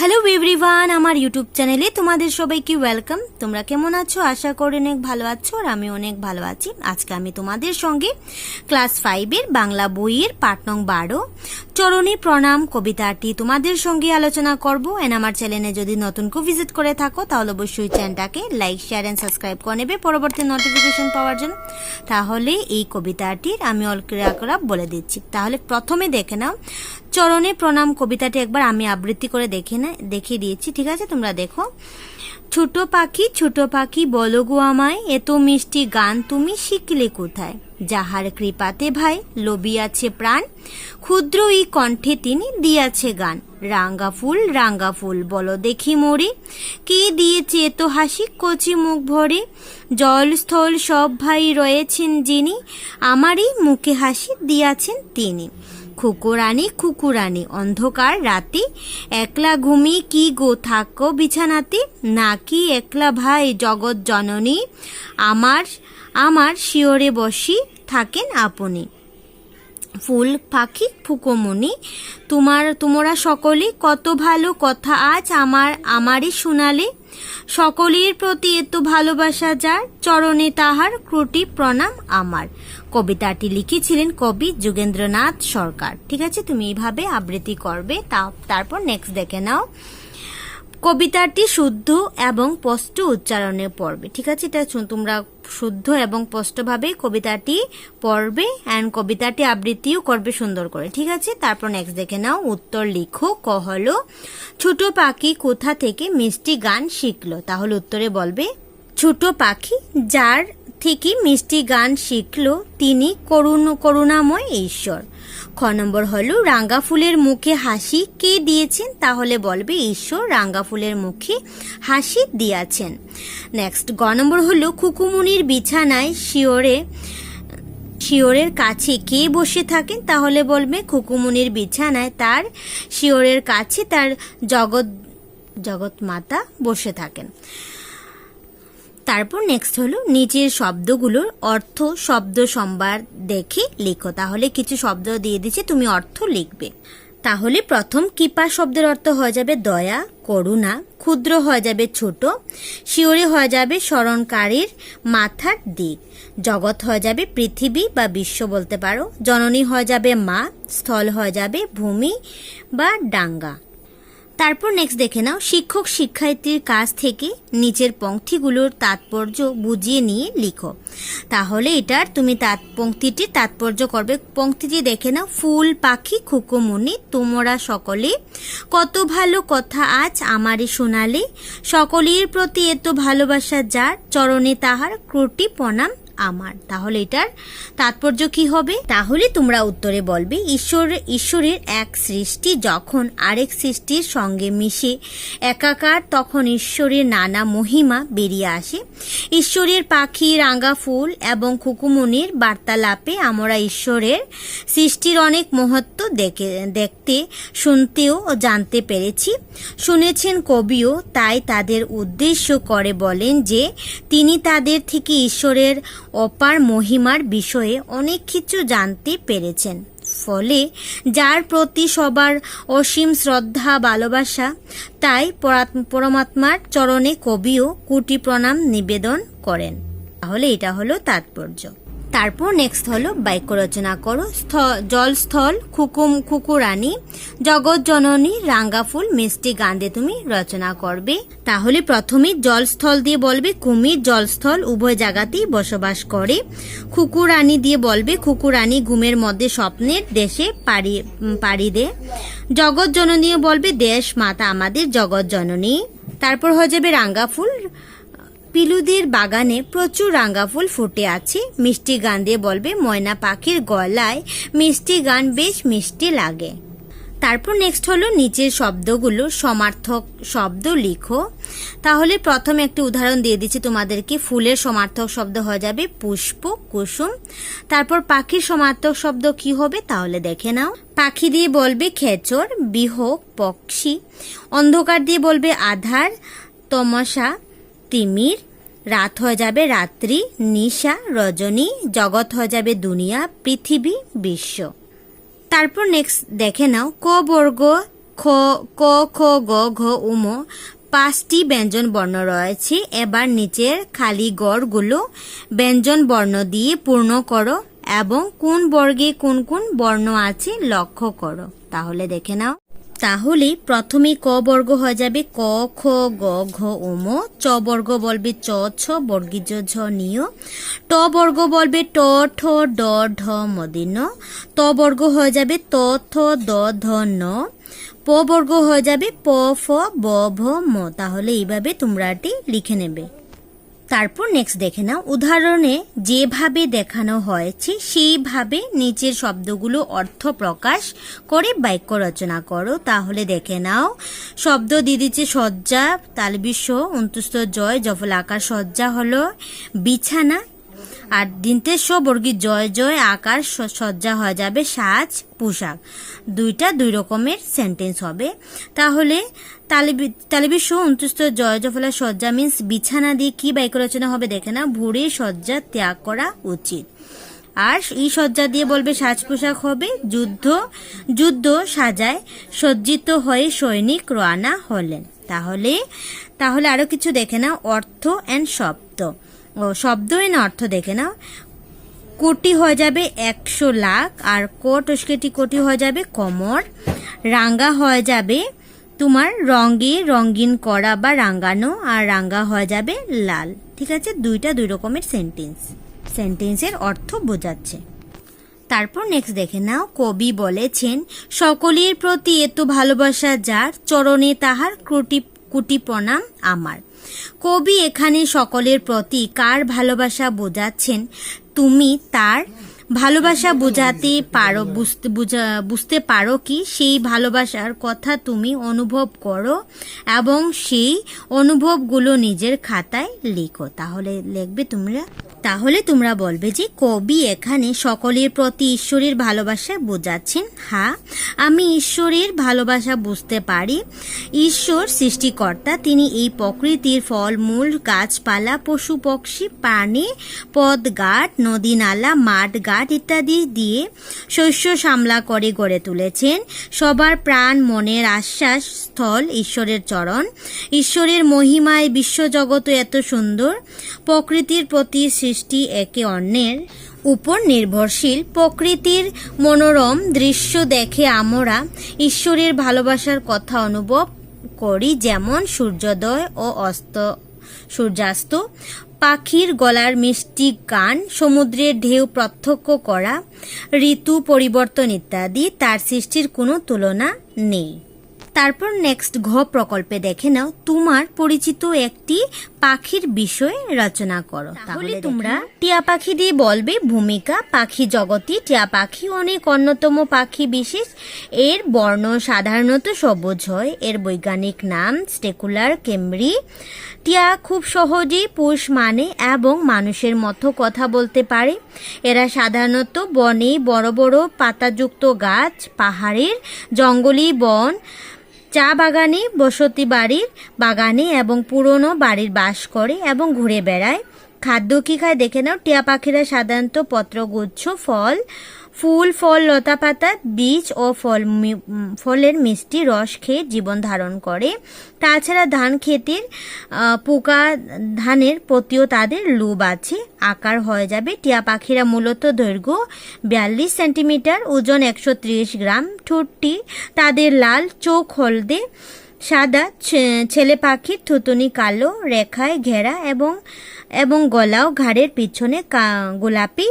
Hello everyone আমার YouTube চ্যানেলে তোমাদের সবাইকে ওয়েলকাম তোমরা কেমন আছো? আশা করি অনেক ভালো আছো আর আমি অনেক ভালো আছি। আজকে আমি তোমাদের সঙ্গে ক্লাস ফাইভের বাংলা বইয়ের পাঠ নং বারো, চরণী প্রণাম কবিতাটি তোমাদের সঙ্গে আলোচনা করব। এন্ড আমার চ্যানেলে যদি নতুন কেউ ভিজিট করে থাকো, তাহলে অবশ্যই চ্যানেলটাকে লাইক শেয়ার অ্যান্ড সাবস্ক্রাইব করে নেবে পরবর্তী নোটিফিকেশন পাওয়ার জন্য। তাহলে এই কবিতাটির আমি অলক্রিয়া বলে দিচ্ছি। তাহলে প্রথমে দেখে নাও। চরণে প্রণাম কবিতাটি একবার আমি আবৃত্তি করে দেখে না, দেখিয়ে দিয়েছি, ঠিক আছে? তোমরা দেখো। ছোট পাখি ছোট পাখি, বলো গো আমায়, এত মিষ্টি গান তুমি শিখলে কোথায়? যাহার কৃপাতে ভাই লবিয়াছে প্রাণ, ক্ষুদ্র এই কণ্ঠে তিনি দিয়াছে গান। রাঙ্গা ফুল রাঙ্গা ফুল, বলো দেখি মরে, কে দিয়েছে এত হাসি, কচি মুখ ভরে? জল স্থল সব ভাই রয়েছেন যিনি, আমারই মুখে হাসি দিয়াছেন তিনি। খুকুরানি খুকুরানি, অন্ধকার রাতে, একলা ঘুমি কি গো থাকো বিছানাতে? নাকি একলা ভাই জগৎ জননী, আমার আমার শিওরে বসি থাকেন আপনি। ফুল পাখি ফুকোমনি তোমার, তোমরা সকলে কত ভালো কথা আজ আমার, আমারই শোনালে। সকলের প্রতি এত ভালোবাসা যার, চরণে তাহার ক্রুটি প্রণাম আমার। কবিতাটি লিখেছিলেন কবি যোগেন্দ্রনাথ সরকার। ঠিক আছে, তুমি এইভাবে আবৃত্তি করবে তা তারপর নেক্সট দেখে নাও। কবিতাটি শুদ্ধ এবং স্পষ্ট উচ্চারণে পড়বে ঠিক আছে? এটা তোমরা শুদ্ধ এবং স্পষ্টভাবে কবিতাটি পড়বে অ্যান্ড কবিতাটি আবৃত্তিও করবে সুন্দর করে, ঠিক আছে? তারপর নেক্সট দেখে নাও, উত্তর লিখো, ক হলো, ছোট পাখি কোথা থেকে মিষ্টি গান শিখলো? তাহলে উত্তরে বলবে, ছোট পাখি যার থেকে মিষ্টি গান শিখল তিনি করুণ করুণাময় ঈশ্বর। খ নম্বর হলো, রাঙ্গা ফুলের মুখে হাসি কে দিয়েছেন? তাহলে বলবে ঈশ্বর, রাঙ্গা ফুলের মুখে হাসি দিয়াছেন। নেক্সট গ নম্বর হলো, খুকুমুনির বিছানায় শিওরে, শিওরের কাছে কে বসে থাকেন? তাহলে বলবে খুকুমুনির বিছানায় তার, শিওরের কাছে তার জগৎ জগৎ মাতা বসে থাকেন। তারপর নেক্সট হলো নিচের শব্দগুলোর অর্থ, শব্দ সম্বার দেখে লিখো। তাহলে কিছু শব্দ দিয়ে দিচ্ছে, তুমি অর্থ লিখবে। তাহলে প্রথম কিপা শব্দের অর্থ হয়ে যাবে দয়া, করুণা। ক্ষুদ্র হয়ে যাবে ছোট শিওরে হয়ে যাবে স্মরণকারীর মাথার দিক। জগৎ হয়ে যাবে পৃথিবী বা বিশ্ব বলতে পারো। জননী হয়ে যাবে মা, স্থল হয়ে যাবে ভূমি বা ডাঙ্গা। তারপর নেক্সট দেখে নাও। শিক্ষক শিক্ষার্থীর কাছ থেকে নিচের পংক্তিগুলোর তাৎপর্য বুঝিয়ে নিয়ে লিখো। তাহলে এটার তুমি তাৎ, পংক্তিটির তাৎপর্য করবে। পংক্তিটি দেখে নাও। ফুল, পাখি খুকুমুনি তোমরা সকলে কত ভালো কথা আজ আমারই শোনালে। সকলের প্রতি এত ভালোবাসা যার, চরণে তাহার ক্রুটি প্রণাম আমার। তাহলে এটার তাৎপর্য কি হবে? তাহলে তোমরা উত্তরে বলবে, ঈশ্বর, ঈশ্বরের এক সৃষ্টি যখন আরেক সৃষ্টির সঙ্গে মিশে, একাকার তখন ঈশ্বরের নানা মহিমা বেরিয়ে আসে। ঈশ্বরের পাখি রাঙ্গা ফুল এবং কুকুমনির বার্তালাপে আমরা ঈশ্বরের সৃষ্টির অনেক মহত্ব দেখে, দেখতে, শুনতেও জানতে পেরেছি। শুনেছেন কবিও, তাই তাদের উদ্দেশ্য করে বলেন যে, তিনি তাদের থেকে ঈশ্বরের অপার মহিমার বিষয়ে অনেক কিছু জানতে পেরেছেন। ফলে যার প্রতি সবার অসীম শ্রদ্ধা, ভালোবাসা, তাই পরমাত্মার চরণে কবিও কুটি প্রণাম নিবেদন করেন। তাহলে এটা হলো তাৎপর্য। তারপর নেক্সট হলো বাক্য রচনা করো। স্থ- জলস্থল খুকুম খুকুরানি জগৎ জননী, রাঙ্গা ফুল, মিষ্টি গান দিয়ে তুমি রচনা করবে। তাহলে প্রথমে জলস্থল দিয়ে বলবে, কুমির জলস্থল, উভয় জায়গাতেই বসবাস করে। খুকুরানি দিয়ে বলবে খুকুরানি ঘুমের মধ্যে স্বপ্নের দেশে পাড়ি পাড়ি দে। জগৎ জননী বলবে, দেশ মাতা আমাদের জগৎ জননী। তারপর হয়ে যাবে রাঙ্গা ফুল। পিলুদের বাগানে প্রচুর রাঙ্গা ফুল ফুটে আছে। মিষ্টি গান দিয়ে বলবে, ময়না পাখির গলায় মিষ্টি গান বেশ মিষ্টি লাগে। তারপর নেক্সট হলো নিচের শব্দগুলো, সমার্থক শব্দ লিখো। তাহলে প্রথম একটি উদাহরণ দিয়ে দিচ্ছি তোমাদেরকে। ফুলের সমার্থক শব্দ হয়ে যাবে পুষ্প, কুসুম। তারপর পাখির সমার্থক শব্দ কি হবে তাহলে দেখে নাও। পাখি দিয়ে বলবে খেচর, বিহক, পক্ষী। অন্ধকার দিয়ে বলবে আধার, তমসা। তিমির, রাত হয়ে যাবে রাত্রি, নিশা, রজনী, জগৎ হয়ে যাবে দুনিয়া, পৃথিবী, বিশ্ব। তারপর নেক্সট দেখে নাও, ক বর্গ, খ, ক, খ, গ, ঘ উম পাঁচটি ব্যঞ্জন বর্ণ রয়েছে। এবার নিচের খালি গড়গুলো ব্যঞ্জন বর্ণ দিয়ে পূর্ণ করো এবং কোন বর্গে কোন কোন বর্ণ আছে লক্ষ্য করো। তাহলে দেখে নাও। তাহলে প্রথমে ক বর্গ হয়ে যাবে ক, খ, গ, ঘ, উম, চ বর্গ বলবে চ, ছ বর্গীজ ঝ নিয় ট বর্গ বলবে ট, ঠ, ড, ঢ মদিন ত বর্গ হয়ে যাবে ত, থ, দ, ধ, ন। প বর্গ হয়ে যাবে প, ফ, ব, ভ, ম। তাহলে এইভাবে তোমরা এটি লিখে নেবে। তারপর নেক্সট দেখে নাও। উদাহরণে যেভাবে দেখানো হয়েছে, সেইভাবে নিচের শব্দগুলো অর্থ প্রকাশ করে বাক্য রচনা করো। তাহলে দেখে নাও, শব্দ দিদিছে সজ্জা তালবিশ্ব অন্তুস্ত জয়, জফল আকার সজ্জা হলো বিছানা আর দিনতেশ বর্গী জয় জয় আকার সজ্জা হয়ে যাবে সাজ পোশাক। দুইটা দুই রকমের সেন্টেন্স হবে। তাহলে তালিবিশ্ব উনত্রিশ জয় জফলা সজ্জা মিন্স বিছানা দিয়ে কি বাক্য রচনা হবে দেখে না ভোরে সজ্জা ত্যাগ করা উচিত। আর এই সজ্জা দিয়ে বলবে সাজ পোশাক হবে, যুদ্ধ যুদ্ধ সাজায় সজ্জিত হয়ে সৈনিক রওনা হলেন। তাহলে তাহলে আরও কিছু দেখে না অর্থ অ্যান্ড শব্দ। শব্দ এন্ড অর্থ দেখে নাও। কোটি হয়ে যাবে একশো লাখ, আর কোট উস্কেটি কোটি হয়ে যাবে কমর। রাঙ্গা হয়ে যাবে তোমার রঙে, রঙিন করা বা রাঙ্গানো আর রাঙ্গা হয়ে যাবে লাল। ঠিক আছে? দুইটা দুই রকমের সেন্টেন্স সেন্টেন্সের অর্থ বোঝাচ্ছে। তারপর নেক্সট দেখে নাও। কবি বলেছেন, সকলের প্রতি এত ভালোবাসা যার, চরণে তাহার ক্রুটি কুটি প্রণাম আমার। কবি এখানে সকলের প্রতি কার ভালোবাসা বোঝাচ্ছেন? তুমি তার ভালোবাসা বোঝাতে পারো, বুঝতে, বুঝা- বুঝতে পারো কি? সেই ভালোবাসার কথা তুমি অনুভব করো এবং সেই অনুভবগুলো নিজের খাতায় লিখো। তাহলে লিখবে তোমরা? তাহলে তোমরা বলবে যে কবি এখানে সকলের প্রতি ঈশ্বরের ভালোবাসা বোঝাচ্ছেন। হ্যাঁ আমি ঈশ্বরের ভালোবাসা বুঝতে পারি। ঈশ্বর সৃষ্টিকর্তা, তিনি এই প্রকৃতির ফলমূল গাছপালা, পশু, পক্ষী, প্রাণী, পথঘাট নদী নালা মাঠ ঘাট ইত্যাদি দিয়ে শস্য সামলা করে গড়ে তুলেছেন। সবার প্রাণ, মনের আশ্বাস, স্থল ঈশ্বরের চরণ। ঈশ্বরের মহিমায় বিশ্বজগৎ এত সুন্দর। প্রকৃতির প্রতি সৃষ্টি একে অন্যের উপর নির্ভরশীল। প্রকৃতির মনোরম দৃশ্য দেখে আমরা ঈশ্বরের ভালোবাসার কথা অনুভব করি, যেমন সূর্যোদয় ও অস্ত, সূর্যাস্ত। পাখির গলার মিষ্টি গান, সমুদ্রের ঢেউ প্রত্যক্ষ করা, ঋতু পরিবর্তন ইত্যাদি, তার সৃষ্টির কোনো তুলনা নেই। তারপর নেক্সট ঘ প্রকল্পে দেখে নাও। তোমার পরিচিত একটি পাখির বিষয় রচনা করো। তাহলে তোমরা টিয়া পাখি দিয়ে বলবে ভূমিকা পাখি জগতে। টিয়া পাখি অনেক অন্যতম পাখি বিশেষ। এর বর্ণ সাধারণত সবুজ হয়। এর বৈজ্ঞানিক নাম স্টেকুলার কেমরি। টিয়া খুব সহজেই পোষ মানে এবং মানুষের মতো কথা বলতে পারে। এরা সাধারণত বনে বড় বড় পাতাযুক্ত গাছ পাহাড়ের জঙ্গলি বন চা বাগানে বসতি বাড়ির বাগানে এবং পুরনো বাড়ির বাস করে এবং ঘুরে বেড়ায়। খাদ্য কি খায় দেখে নাও। টিয়া পাখিরা সাধারণত পত্রগুচ্ছ, ফল, ফুল, ফল, লতা পাতা, বীজ ও ফল ফলের মিষ্টি রস খেয়ে জীবন ধারণ করে। তাছাড়া ধান ক্ষেতের পোকা ধানের প্রতিও তাদের লোভ আছে। আকার হয়ে যাবে। টিয়া পাখিরা মূলত দৈর্ঘ্য বিয়াল্লিশ সেন্টিমিটার, ওজন একশো ত্রিশ গ্রাম, ঠোঁটটি তাদের লাল, চোখ হলদে সাদা ছেলে পাখির থুতুনি কালো, রেখায় ঘেরা এবং এবং গলাও ঘাড়ের পিছনে গোলাপি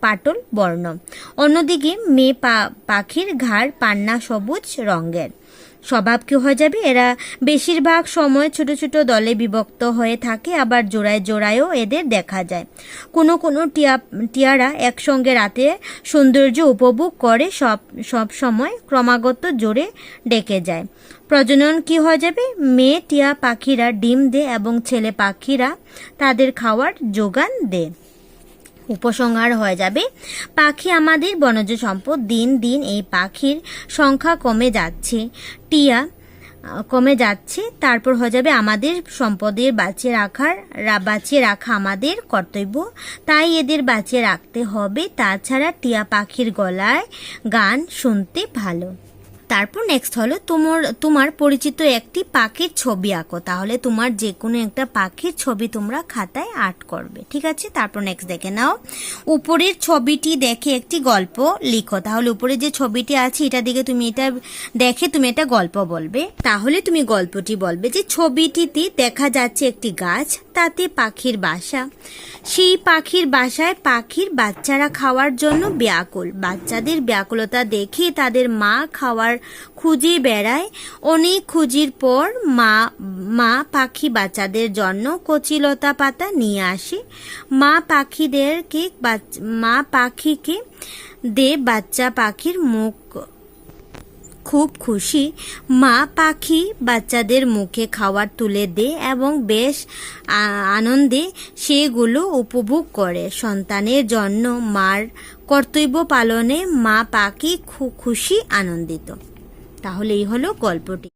পাটল বর্ণ। অন্যদিকে মেয়ে পাখির ঘাড় পান্না সবুজ রঙের। স্বভাব কি হয়ে যাবে? এরা বেশিরভাগ সময় ছোট ছোট দলে বিভক্ত হয়ে থাকে, আবার জোড়ায় জোড়ায়ও এদের দেখা যায়। কোনো কোনো টিয়া, টিয়ারা একসঙ্গে রাতে সৌন্দর্য উপভোগ করে, সব সব সময় ক্রমাগত জোরে ডেকে যায়। প্রজনন কি হয়ে যাবে? মেয়ে, টিয়া পাখিরা ডিম দেয় এবং ছেলে পাখিরা তাদের খাওয়ার যোগান দেয় উপসংহার হয়ে যাবে। পাখি আমাদের বনজ সম্পদ। দিন দিন এই পাখির সংখ্যা কমে যাচ্ছে। টিয়া কমে যাচ্ছে। তারপর হয়ে যাবে আমাদের সম্পদের বাঁচিয়ে রাখার বাঁচিয়ে রাখা আমাদের কর্তব্য। তাই এদের বাঁচিয়ে রাখতে হবে। তাছাড়া টিয়া পাখির গলায় গান শুনতে ভালো। তারপর নেক্সট হলো তোমার তোমার পরিচিত একটি পাখির ছবি আঁকো। তাহলে তোমার যে কোনো একটা পাখির ছবি তোমরা খাতায় আর্ট করবে, ঠিক আছে? তারপর নেক্সট দেখে নাও। উপরের ছবিটি দেখে একটি গল্প লিখো। তাহলে উপরে যে ছবিটি আছে, এটা দিকে তুমি এটা দেখে তুমি এটা গল্প বলবে। তাহলে তুমি গল্পটি বলবে যে ছবিটিতে দেখা যাচ্ছে একটি গাছ তাতে পাখির বাসা। সেই পাখির বাসায় পাখির বাচ্চারা খাওয়ার জন্য ব্যাকুল। বাচ্চাদের ব্যাকুলতা দেখে তাদের মা খাওয়ার খুঁজে বেড়ায়। অনেক খুঁজির পর মা মা পাখি বাচ্চাদের জন্য কচিলতা পাতা নিয়ে আসে। মা পাখিদেরকে মা পাখিকে দে বাচ্চা পাখির মুখ খুব খুশি। মা পাখি বাচ্চাদের মুখে খাবার তুলে দেয় এবং বেশ আনন্দে সেগুলো উপভোগ করে। সন্তানের জন্য মার কর্তব্য পালনে মা পাখি খুব খুশি, আনন্দিত। তাহলে এই হলো গল্পটি।